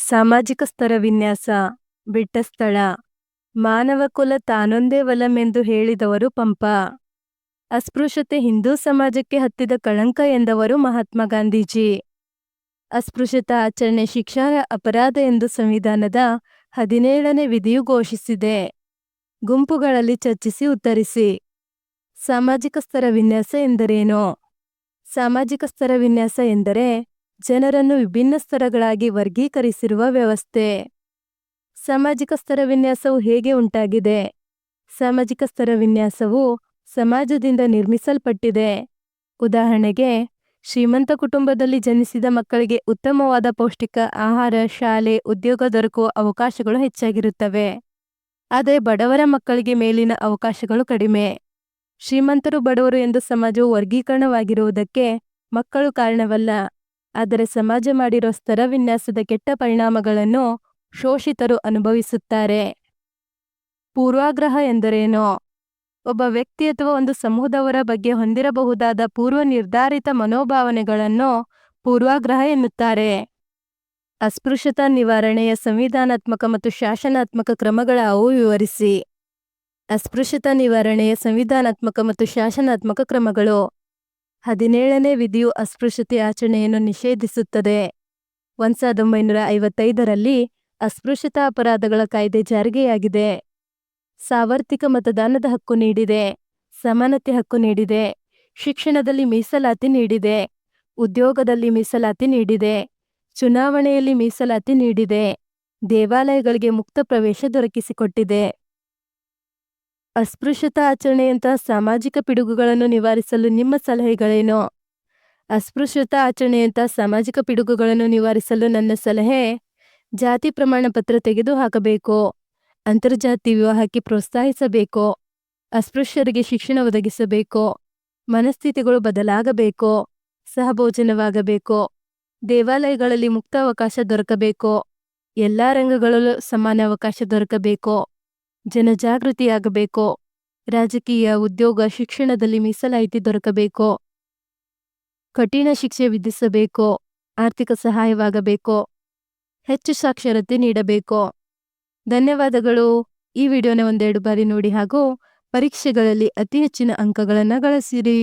ಸಾಮಾಜಿಕ ಸ್ತರ ವಿನ್ಯಾಸ, ಬಿಟ್ಟ ಸ್ಥಳ, ಮಾನವ ಕುಲ ತಾನೊಂದೇ ವಲಮೆಂದು ಹೇಳಿದವರು ಪಂಪ. ಅಸ್ಪೃಶ್ಯತೆ ಹಿಂದೂ ಸಮಾಜಕ್ಕೆ ಹತ್ತಿದ ಕಳಂಕ ಎಂದವರು ಮಹಾತ್ಮ ಗಾಂಧೀಜಿ. ಅಸ್ಪೃಶ್ಯತಾ ಆಚರಣೆ ಶಿಕ್ಷಾರ ಅಪರಾಧ ಎಂದು ಸಂವಿಧಾನದ ಹದಿನೇಳನೇ ವಿಧಿಯು ಘೋಷಿಸಿದೆ. ಗುಂಪುಗಳಲ್ಲಿ ಚರ್ಚಿಸಿ ಉತ್ತರಿಸಿ. ಸಾಮಾಜಿಕ ಸ್ತರ ವಿನ್ಯಾಸ ಎಂದರೇನು? ಸಾಮಾಜಿಕ ಸ್ತರ ವಿನ್ಯಾಸ ಎಂದರೆ ಜನರನ್ನು ವಿಭಿನ್ನ ಸ್ತರಗಳಾಗಿ ವರ್ಗೀಕರಿಸಿರುವ ವ್ಯವಸ್ಥೆ. ಸಾಮಾಜಿಕ ಸ್ತರ ವಿನ್ಯಾಸವು ಹೇಗೆ ಉಂಟಾಗಿದೆ? ಸಾಮಾಜಿಕ ಸ್ತರ ವಿನ್ಯಾಸವು ಸಮಾಜದಿಂದ ನಿರ್ಮಿಸಲ್ಪಟ್ಟಿದೆ. ಉದಾಹರಣೆಗೆ, ಶ್ರೀಮಂತ ಕುಟುಂಬದಲ್ಲಿ ಜನಿಸಿದ ಮಕ್ಕಳಿಗೆ ಉತ್ತಮವಾದ ಪೌಷ್ಟಿಕ ಆಹಾರ, ಶಾಲೆ, ಉದ್ಯೋಗ ದೊರಕುವ ಅವಕಾಶಗಳು ಹೆಚ್ಚಾಗಿರುತ್ತವೆ. ಆದರೆ ಬಡವರ ಮಕ್ಕಳಿಗೆ ಮೇಲಿನ ಅವಕಾಶಗಳು ಕಡಿಮೆ. ಶ್ರೀಮಂತರು ಬಡವರು ಎಂದು ಸಮಾಜವು ವರ್ಗೀಕರಣವಾಗಿರುವುದಕ್ಕೆ ಮಕ್ಕಳು ಕಾರಣವಲ್ಲ. ಆದರೆ ಸಮಾಜ ಮಾಡಿರೋ ಸ್ತರ ವಿನ್ಯಾಸದ ಕೆಟ್ಟ ಪರಿಣಾಮಗಳನ್ನು ಶೋಷಿತರು ಅನುಭವಿಸುತ್ತಾರೆ. ಪೂರ್ವಾಗ್ರಹ ಎಂದರೇನು? ಒಬ್ಬ ವ್ಯಕ್ತಿ ಅಥವಾ ಒಂದು ಸಮೂಹದವರ ಬಗ್ಗೆ ಹೊಂದಿರಬಹುದಾದ ಪೂರ್ವ ನಿರ್ಧಾರಿತ ಮನೋಭಾವನೆಗಳನ್ನು ಪೂರ್ವಾಗ್ರಹ ಎನ್ನುತ್ತಾರೆ. ಅಸ್ಪೃಶ್ಯತಾ ನಿವಾರಣೆಯ ಸಂವಿಧಾನಾತ್ಮಕ ಮತ್ತು ಶಾಸನಾತ್ಮಕ ಕ್ರಮಗಳಾವು ವಿವರಿಸಿ. ಅಸ್ಪೃಶ್ಯತಾ ನಿವಾರಣೆಯ ಸಂವಿಧಾನಾತ್ಮಕ ಮತ್ತು ಶಾಸನಾತ್ಮಕ ಕ್ರಮಗಳು ಹದಿನೇಳನೇ ವಿಧಿಯು ಅಸ್ಪೃಶ್ಯತೆ ಆಚರಣೆಯನ್ನು ನಿಷೇಧಿಸುತ್ತದೆ. ಒಂದ್ ಸಾವಿರದ ಒಂಬೈನೂರ ಐವತ್ತೈದರಲ್ಲಿ ಅಸ್ಪೃಶ್ಯತಾ ಅಪರಾಧಗಳ ಕಾಯ್ದೆ ಜಾರಿಗೆಯಾಗಿದೆ. ಸಾರ್ವತ್ರಿಕ ಮತದಾನದ ಹಕ್ಕು ನೀಡಿದೆ. ಸಮಾನತೆ ಹಕ್ಕು ನೀಡಿದೆ. ಶಿಕ್ಷಣದಲ್ಲಿ ಮೀಸಲಾತಿ ನೀಡಿದೆ. ಉದ್ಯೋಗದಲ್ಲಿ ಮೀಸಲಾತಿ ನೀಡಿದೆ. ಚುನಾವಣೆಯಲ್ಲಿ ಮೀಸಲಾತಿ ನೀಡಿದೆ. ದೇವಾಲಯಗಳಿಗೆ ಮುಕ್ತ ಪ್ರವೇಶ ದೊರಕಿಸಿಕೊಟ್ಟಿದೆ. ಅಸ್ಪೃಶ್ಯತಾ ಆಚರಣೆಯಂತಹ ಸಾಮಾಜಿಕ ಪಿಡುಗುಗಳನ್ನು ನಿವಾರಿಸಲು ನಿಮ್ಮ ಸಲಹೆಗಳೇನು? ಅಸ್ಪೃಶ್ಯತಾ ಆಚರಣೆಯಂತಹ ಸಾಮಾಜಿಕ ಪಿಡುಗುಗಳನ್ನು ನಿವಾರಿಸಲು ನನ್ನ ಸಲಹೆ, ಜಾತಿ ಪ್ರಮಾಣ ಪತ್ರ ತೆಗೆದುಹಾಕಬೇಕು, ಅಂತರ್ಜಾತಿ ವಿವಾಹಕ್ಕೆ ಪ್ರೋತ್ಸಾಹಿಸಬೇಕು, ಅಸ್ಪೃಶ್ಯರಿಗೆ ಶಿಕ್ಷಣ ಒದಗಿಸಬೇಕು, ಮನಸ್ಥಿತಿಗಳು ಬದಲಾಗಬೇಕು, ಸಹಭೋಜನವಾಗಬೇಕು, ದೇವಾಲಯಗಳಲ್ಲಿ ಮುಕ್ತ ಅವಕಾಶ ದೊರಕಬೇಕು, ಎಲ್ಲ ರಂಗಗಳಲ್ಲೂ ಸಮಾನ ಅವಕಾಶ ದೊರಕಬೇಕು. ಜನಜಾಗೃತಿಯಾಗಬೇಕು? ರಾಜಕೀಯ ಉದ್ಯೋಗ ಶಿಕ್ಷಣದಲ್ಲಿ ಮೀಸಲಾಯಿತಿ ದೊರಕಬೇಕು? ಕಠಿಣ ಶಿಕ್ಷೆ ವಿಧಿಸಬೇಕು? ಆರ್ಥಿಕ ಸಹಾಯವಾಗಬೇಕು? ಹೆಚ್ಚು ಸಾಕ್ಷರತೆ ನೀಡಬೇಕು? ಧನ್ಯವಾದಗಳು. ಈ ವಿಡಿಯೋನ ಒಂದೆರಡು ಬಾರಿ ನೋಡಿ ಹಾಗೂ ಪರೀಕ್ಷೆಗಳಲ್ಲಿ ಅತಿ ಹೆಚ್ಚಿನ ಅಂಕಗಳನ್ನು ಗಳಿಸಿರಿ.